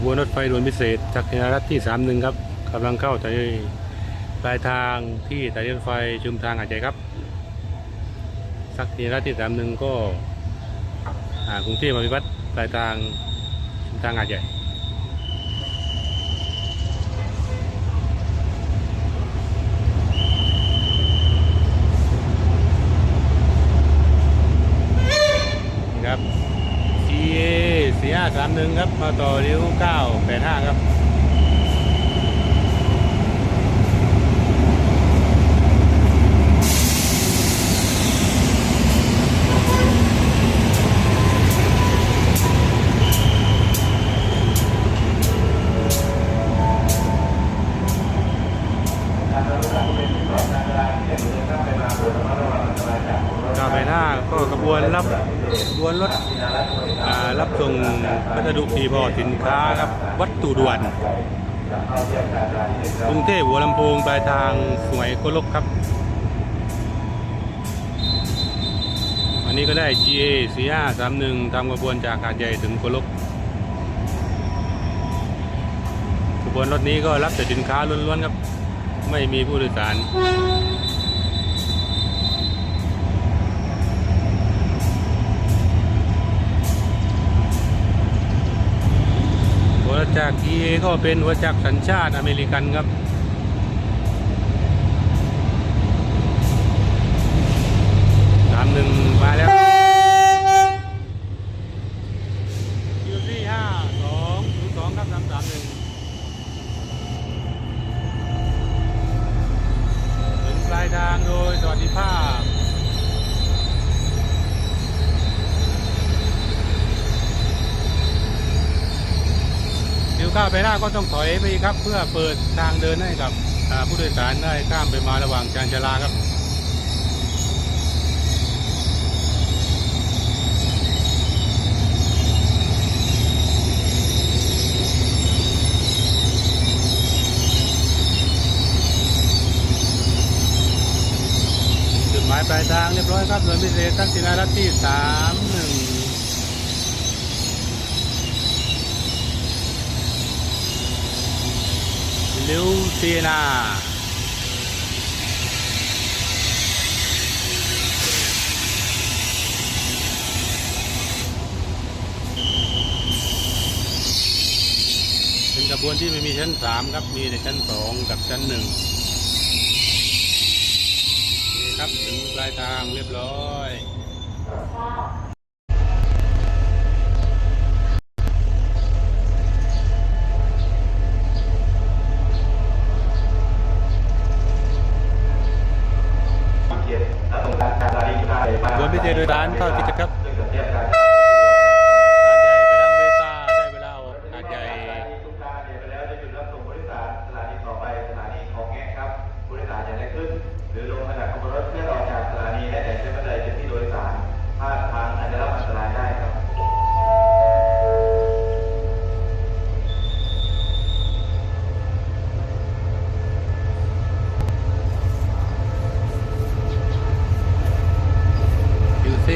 ขบวนรถไฟด่วนพิเศษจากยารัฐที่ 31 ครับกำลังเข้าใจปลายทางที่สถานีรถไฟชุมทางอาจใหญ่ครับสักยารัฐที่ 31 ก็อ่ากรุงเทพมาพิพัฒน์ปลายทางชุมทางอาจใหญ่ สี่ห้าสามหนึ่งครับ มาต่อริ้วเก้าแปดห้าครับ กาไปหน้าก็กระบวนรับกระบวนรถอ่ารับส่งพัสดุที ช้าครับ วัตถุด่วนกรุงเทพหัวลำโพงปลายทางสวยโกลกครับ อันนี้ก็ได้ GA 4531ทำกระบวนจากหาดใหญ่ถึงโกลกกระบวนรถนี้ก็รับแต่สินค้าล้วนๆครับ ไม่มีผู้โดยสาร จักร EA ก็เป็นหัวจักรสัญชาติอเมริกันครับ สามหนึ่งมาแล้ว ก็ต้องถอยไปครับ เพื่อเปิดทางเดินให้กับผู้โดยสารได้ข้ามไปมาระหว่างจานชาลาครับจุดหมายปลายทางเรียบร้อยครับหน่วยพิเศษทักษิณารัฐที่สามหนึ่ง ลิวเซีนาเป็นกระบวนที่ไม่มีชั้นสามครับ มีแต่ชั้นสองกับชั้นหนึ่งนี่ครับ ถึงปลายทางเรียบร้อย นพิเศษโดยสารเข้าติดครับ หาดใหญ่ไปทางเวตาได้เวลาออกหาดใหญ่ ทุกท่านเนี่ยไปแล้วจะหยุดรับส่งผู้โดยสารสถานีต่อไปสถานีของแง่ครับผู้โดยสารจะได้ขึ้น หรือลงมาจากขบวนรถเพื่อออกจากสถานีและแต่ใช้บันไดเป็นที่โดยสารพลาดทางอาจจะรับอันตรายได้ครับ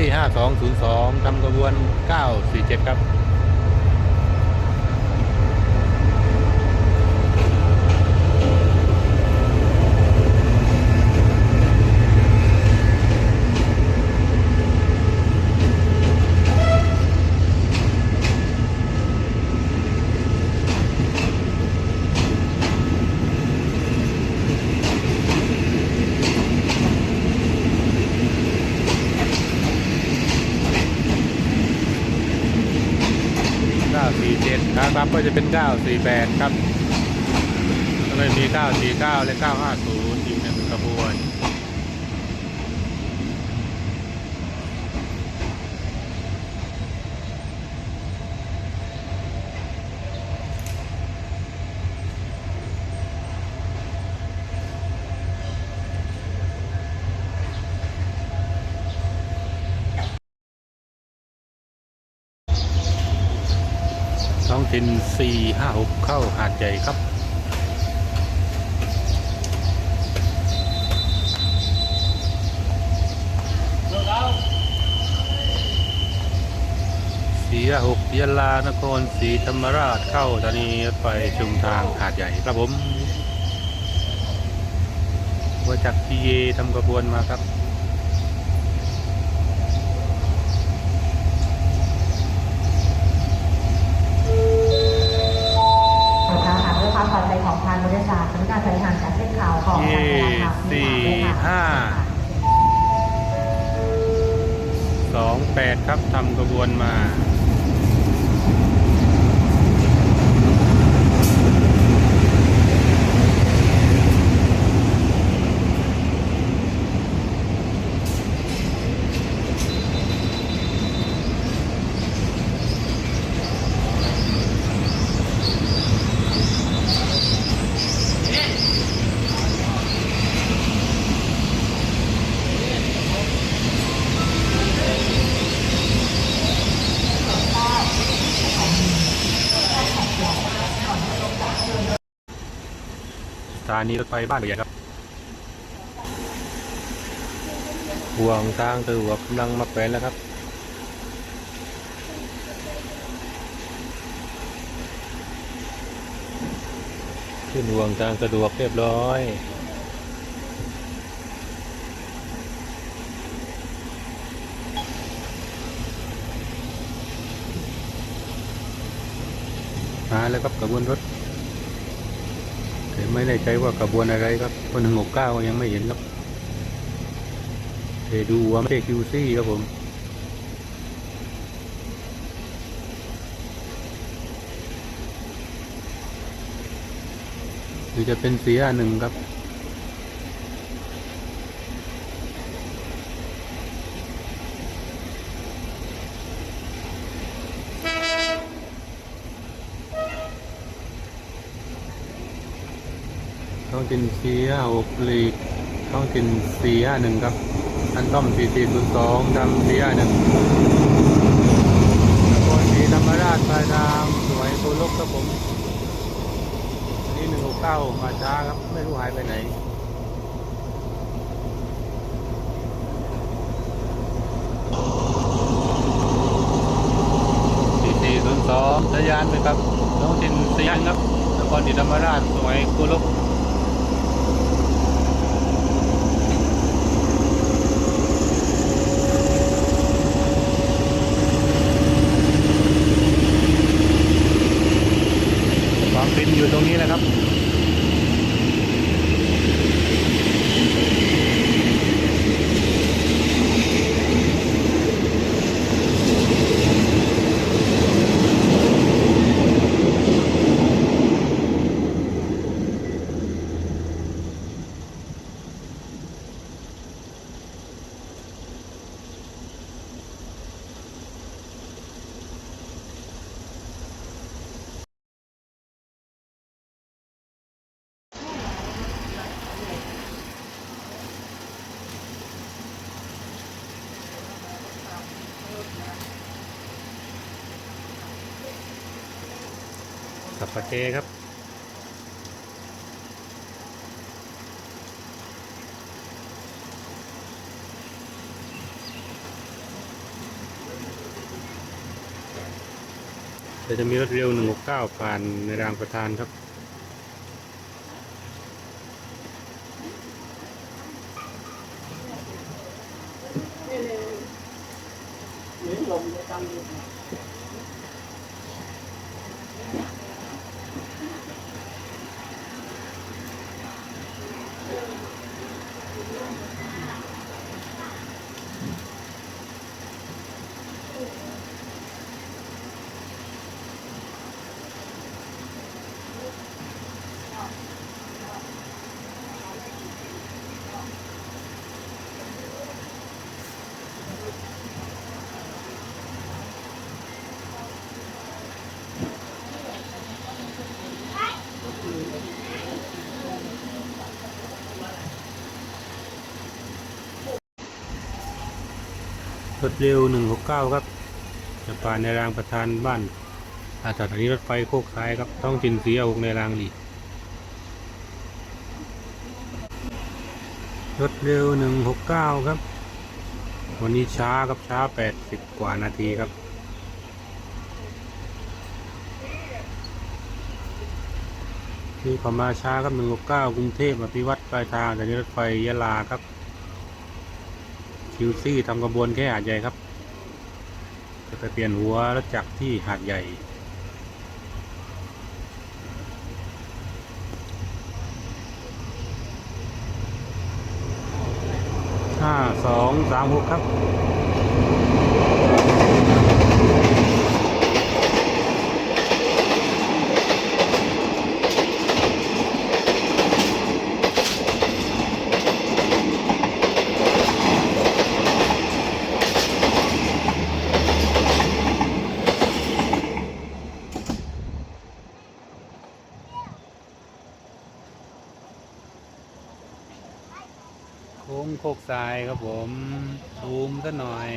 ที่ห้าสองศูนย์สองทำกระบวนเก้าสี่เจ็ดครับ 947ครับครับก็จะเป็น 948 ครับก็เลยมี 949 และ 950 อยู่ในขบวน ท้องถิ่น456เข้าหาดใหญ่ครับ สี่หกยะลานครศรีธรรมราชเข้าสถานีรถไฟชุมทางหาดใหญ่ครับผมมาจากพีเอทำกระบวนมาครับ การบริษัทและการบริหารจัดเส้นขาวของกางบริษัทสี่ห้าสองแปดครับทำกระบวนมา นีรถไฟบ้านใหญ่ครับห่วงทางสะดวกกำลังมาแขวนแล้วครับขึ้นห่วงทางสะดวกเรียบร้อยมาแล้วครับกระบวนรถ แต่ไม่แน่ใจว่ากระบวนอะไรครับคนหนึ่งหกเก้ายังไม่เห็นครับเดี๋ยวดูว่าไม่ใช่คิวซี่ครับผมหรือจะเป็นเสียหนึ่งครับ ท้องถิ่นสี่ห้าหกลีกท้องถิ่นสี่ห้าหนึ่งครับอันต้อมสี่สี่ศูนย์สองดำสี่ห้าหนึ่งนครศรีธรรมราชปลายทางสวยโคลกครับผมนนี้หนึ่งหกเก้ามาช้าครับ ไม่รู้หายไปไหนสี่สี่ศูนย์สองทะยานไปครับท้องถิ่นสี่ห้าครับนครศรีธรรมราชสวยโคลก ความฟินอยู่ตรง นะครับ สับปะเกครับเดี๋ยวจะมีรถเร็ว 169 ผ่านในรางประธานครับ รถเร็ว 169 ครับจะผ่านในรางประธานบ้านอาสถานีรถไฟโคกซ้ายครับท้องจินเสียอกในรางดีรถเร็ว 169 ครับ วันนี้ช้าครับช้า 80 กว่านาทีครับที่ผมมาช้าครับ169 กรุงเทพอภิวัตรปลายทางสถานีรถไฟยะลาครับ คิวซี่ทำกระบวนแค่หาดใหญ่ครับ จะไปเปลี่ยนหัวรถจักรที่หาดใหญ่ห้าสองสามหกครับ โค้งโคกทรายครับผมซูมซะหน่อย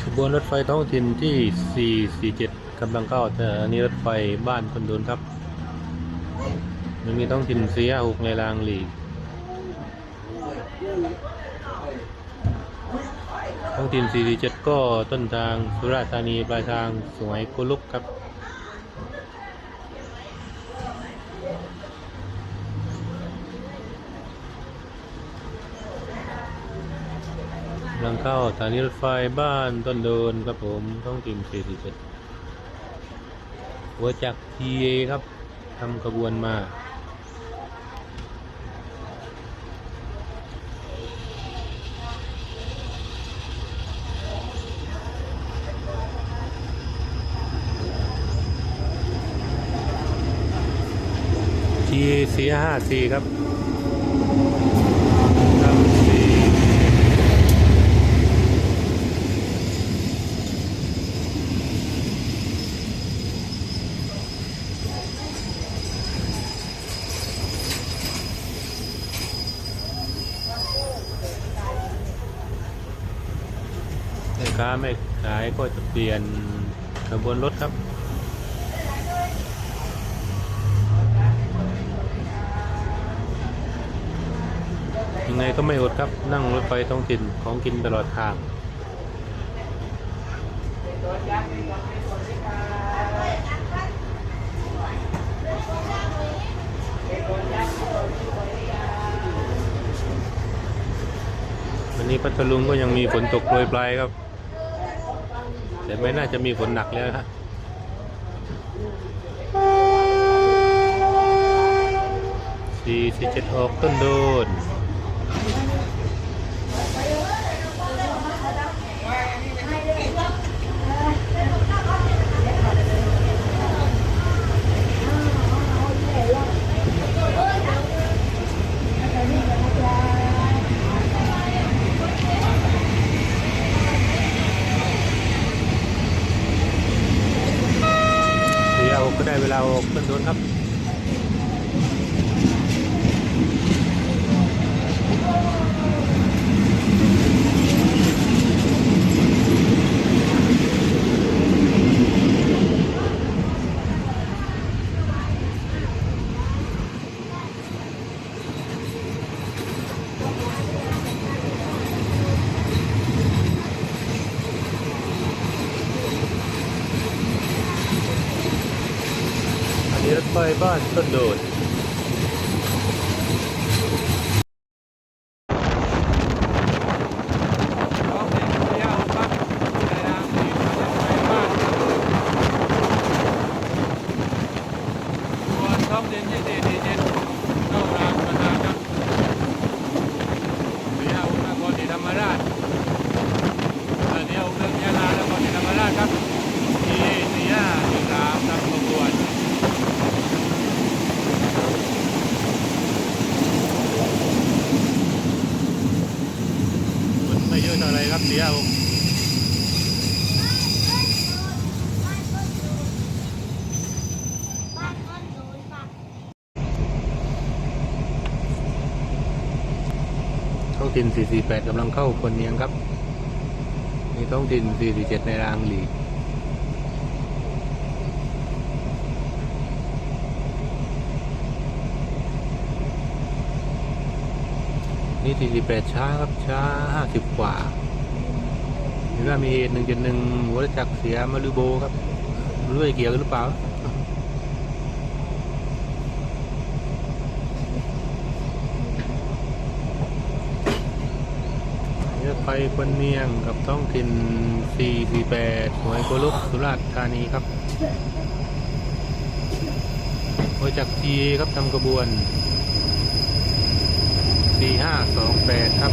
ข บวนรถไฟท้องถิ่นที่ 447กำลังเข้าสถานีรถไฟบ้านคนโดนครับ มันมีท้องถิ่นเสียหกในรางหลีกท้องถิ่น 447 ก็ต้นทางสุราษฎร์ธานีปลายทางสวยกุลุกครับ กำลังเข้าสถานีรถไฟบ้านต้นโดนครับผมท้องถิ่น47หัวจักรทีเอครับทำขบวนมาทีสี่ห้าสี่ครับสี่ แม่ค้าไม่ขายก็จะ เปลี่ยนขบวนรถครับยังไงก็ไม่อดครับนั่งรถไฟท้องถิ่นของกินตลอดทางวันนี้พัทลุงก็ยังมีฝนตกโปรยปลายครับ แต่ไม่น่าจะมีฝนหนักแล้วครับสี่สิบเจ็ดออกต้นโดน เดี๋ยวก็ได้เวลาออกต้นโดนครับ อันนี้รถไฟ บ้านต้นโดดไม่เยอะเท่าไรครับเสียเอา ถิ่น 448กำลังเข้าคนเนียงครับนี่ท้องถิ่น 447 ในรางหลีกนี่ 48 ช้าครับ ช้า 50 กว่าหรือว่ามีเหตุ1.1หัวจักเสียมารูโบครับไม่รู้จะเกี่ยวหรือเปล่า รถไฟคนเนียงกับท้องถิ่น 448หวยโกลุกสุราษฎร์ธานีครับโดยจากทีครับทำกระบวน 4528 ครับ